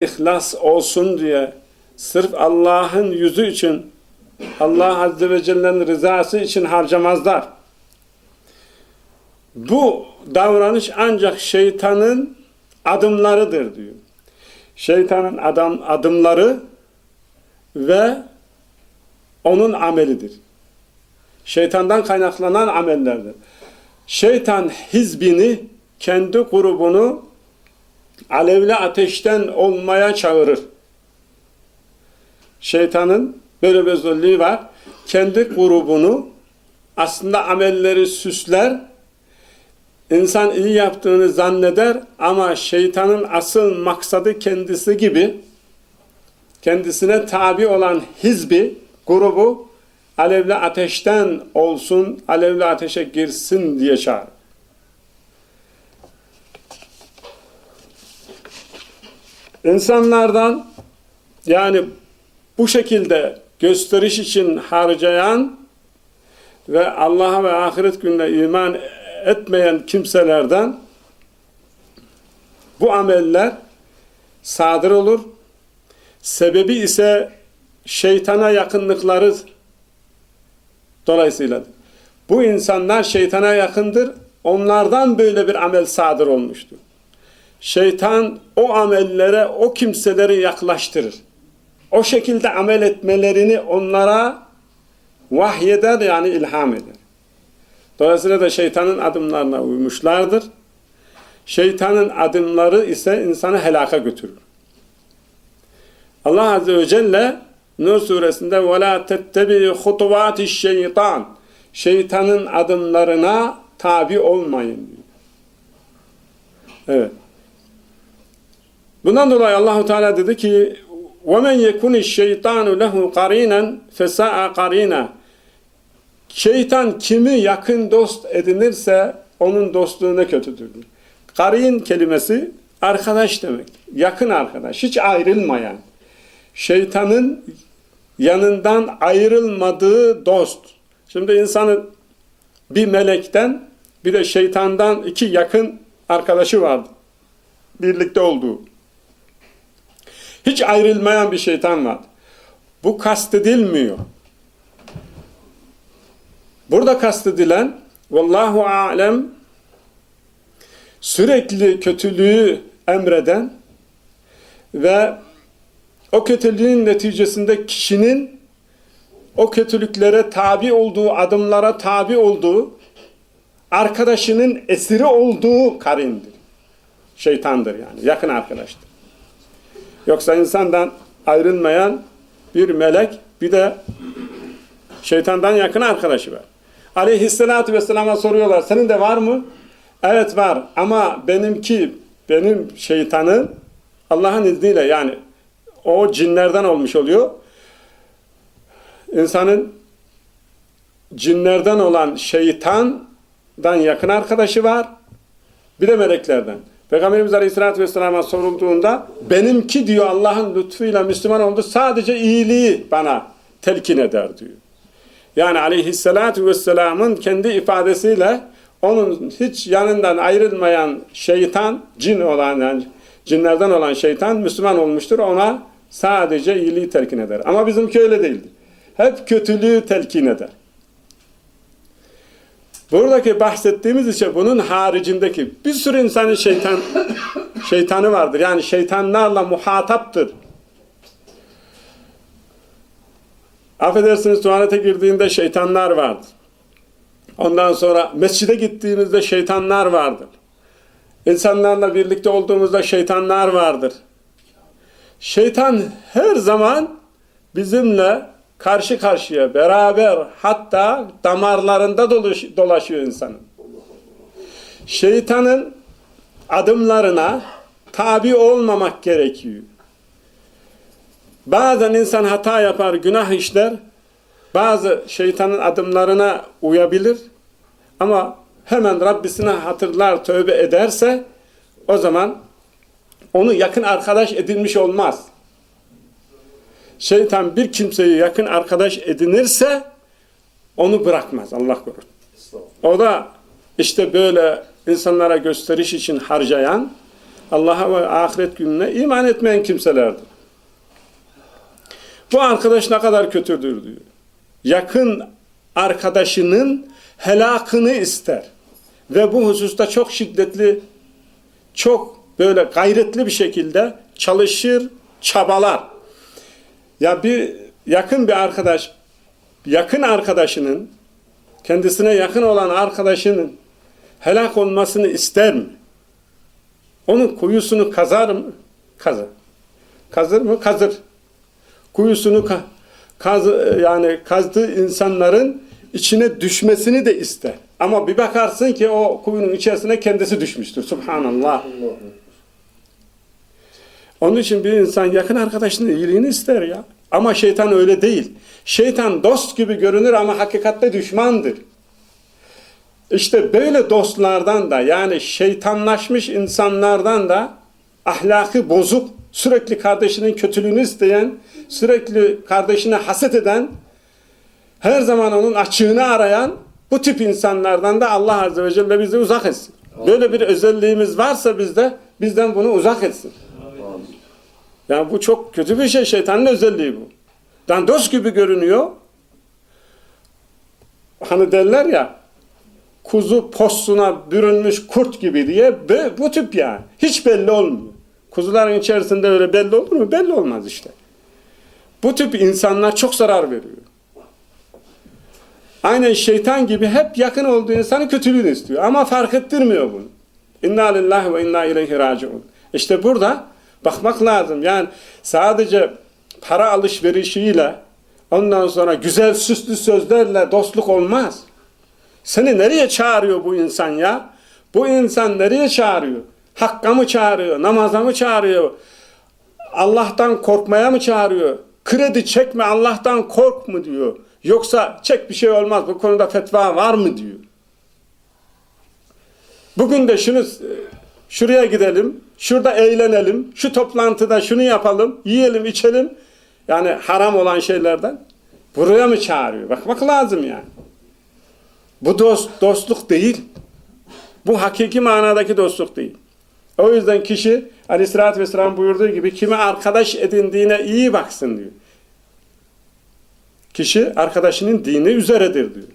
ihlas olsun diye sırf Allah'ın yüzü için Allah Azze ve Celle'nin rızası için harcamazlar. Bu davranış ancak şeytanın adımlarıdır diyor. Şeytanın adam adımları ve onun amelidir. Şeytandan kaynaklanan amellerdir. Şeytan hizbini, kendi grubunu alevli ateşten olmaya çağırır. Şeytanın böyle bir özelliği var. Kendi grubunu aslında amelleri süsler, insan iyi yaptığını zanneder ama şeytanın asıl maksadı kendisi gibi kendisine tabi olan hizbi, grubu alevli ateşten olsun, alevli ateşe girsin diye çağırır. İnsanlardan yani bu şekilde gösteriş için harcayan ve Allah'a ve ahiret gününe iman etmeyen kimselerden bu ameller sadır olur. Sebebi ise şeytana yakınlıkları dolayısıyla. Bu insanlar şeytana yakındır. Onlardan böyle bir amel sadır olmuştur Şeytan o amellere, o kimseleri yaklaştırır. O şekilde amel etmelerini onlara vahyeder yani ilham eder. Dolayısıyla da şeytanın adımlarına uymuşlardır. Şeytanın adımları ise insanı helaka götürür. Allah Azze ve Celle Nur suresinde وَلَا تَتَّبِي خُطُوَاتِ الشَّيْطَانِ Şeytanın adımlarına tabi olmayın diyor. Evet. Bundan dolayı Allahu Teala dedi ki وَمَنْ يَكُنِ الشَّيْطَانُ لَهُ قَر۪ينًا فَسَاءَ قَر۪ينًا Şeytan kimi yakın dost edinirse onun dostluğu ne kötüdür. Karin kelimesi arkadaş demek. Yakın arkadaş. Hiç ayrılmayan. Şeytanın yanından ayrılmadığı dost. Şimdi insanın bir melekten bir de şeytandan iki yakın arkadaşı vardı. Birlikte olduğu. Hiç ayrılmayan bir şeytan var. Bu kastedilmiyor. Burada kastedilen vallahu alem sürekli kötülüğü emreden ve o kötülüğün neticesinde kişinin o kötülüklere tabi olduğu, adımlara tabi olduğu, arkadaşının esiri olduğu karindir. Şeytandır yani, yakın arkadaştır. Yoksa insandan ayrılmayan bir melek, bir de şeytandan yakın arkadaşı var. Aleyhisselatü Vesselam'a soruyorlar, senin de var mı? Evet var ama benimki, benim şeytanı Allah'ın izniyle yani o cinlerden olmuş oluyor. İnsanın cinlerden olan şeytandan yakın arkadaşı var. Bir de meleklerden. Peygamberimiz Aleyhisselatü Vesselam'a sorulduğunda benimki diyor Allah'ın lütfuyla Müslüman oldu. Sadece iyiliği bana telkin eder diyor. Yani Aleyhisselatü Vesselam'ın kendi ifadesiyle onun hiç yanından ayrılmayan şeytan, cin olan yani cinlerden olan şeytan Müslüman olmuştur. Ona sadece iyiliği telkin eder. Ama bizimki öyle değildi. Hep kötülüğü telkin eder. Buradaki bahsettiğimiz için bunun haricindeki bir sürü insanın şeytan şeytanı vardır. Yani şeytanlarla muhataptır. Affedersiniz tuvalete girdiğinde şeytanlar vardır. Ondan sonra mescide gittiğimizde şeytanlar vardır. İnsanlarla birlikte olduğumuzda şeytanlar vardır. Şeytan her zaman bizimle karşı karşıya beraber hatta damarlarında dolaşıyor insanın. Şeytanın adımlarına tabi olmamak gerekiyor. Bazen insan hata yapar, günah işler. Bazı şeytanın adımlarına uyabilir. Ama hemen Rabbisine hatırlar, tövbe ederse o zaman onu yakın arkadaş edinmiş olmaz. Şeytan bir kimseyi yakın arkadaş edinirse onu bırakmaz Allah korusun. O da işte böyle insanlara gösteriş için harcayan, Allah'a ve ahiret gününe iman etmeyen kimselerdir. Bu arkadaş ne kadar kötüdür diyor. Yakın arkadaşının helakını ister. Ve bu hususta çok şiddetli, çok böyle gayretli bir şekilde çalışır, çabalar. Ya bir yakın bir arkadaş, yakın arkadaşının, kendisine yakın olan arkadaşının helak olmasını ister mi? Onun kuyusunu kazar mı? Kazar. Kazır mı? Kazır. Kuyusunu ka kaz yani kazdığı insanların içine düşmesini de ister. Ama bir bakarsın ki o kuyunun içerisine kendisi düşmüştür. Subhanallah. Onun için bir insan yakın arkadaşının iyiliğini ister ya. Ama şeytan öyle değil. Şeytan dost gibi görünür ama hakikatte düşmandır. İşte böyle dostlardan da yani şeytanlaşmış insanlardan da ahlakı bozuk, sürekli kardeşinin kötülüğünü isteyen, sürekli kardeşine haset eden, her zaman onun açığını arayan bu tip insanlardan da Allah Azze ve Celle bizi uzak etsin. Böyle bir özelliğimiz varsa bizde bizden bunu uzak etsin. Yani bu çok kötü bir şey. Şeytanın özelliği bu. Yani dost gibi görünüyor. Hani derler ya kuzu postuna bürünmüş kurt gibi diye bu tip yani. Hiç belli olmuyor. Kuzuların içerisinde öyle belli olur mu? Belli olmaz işte. Bu tip insanlar çok zarar veriyor. Aynen şeytan gibi hep yakın olduğu insanı kötülüğünü istiyor. Ama fark ettirmiyor bunu. İnna lillahi ve inna ileyhi raciun. İşte burada bakmak lazım. Yani sadece para alışverişiyle ondan sonra güzel süslü sözlerle dostluk olmaz. Seni nereye çağırıyor bu insan ya? Bu insan nereye çağırıyor? Hakka mı çağırıyor? Namaza mı çağırıyor? Allah'tan korkmaya mı çağırıyor? Kredi çekme Allah'tan kork mu diyor. Yoksa çek bir şey olmaz bu konuda fetva var mı diyor. Bugün de şunu şuraya gidelim, şurada eğlenelim, şu toplantıda şunu yapalım, yiyelim, içelim. Yani haram olan şeylerden buraya mı çağırıyor? Bakmak lazım yani. Bu dost, dostluk değil. Bu hakiki manadaki dostluk değil. O yüzden kişi Aleyhisselatü Vesselam buyurduğu gibi kime arkadaş edindiğine iyi baksın diyor. Kişi arkadaşının dini üzeredir diyor.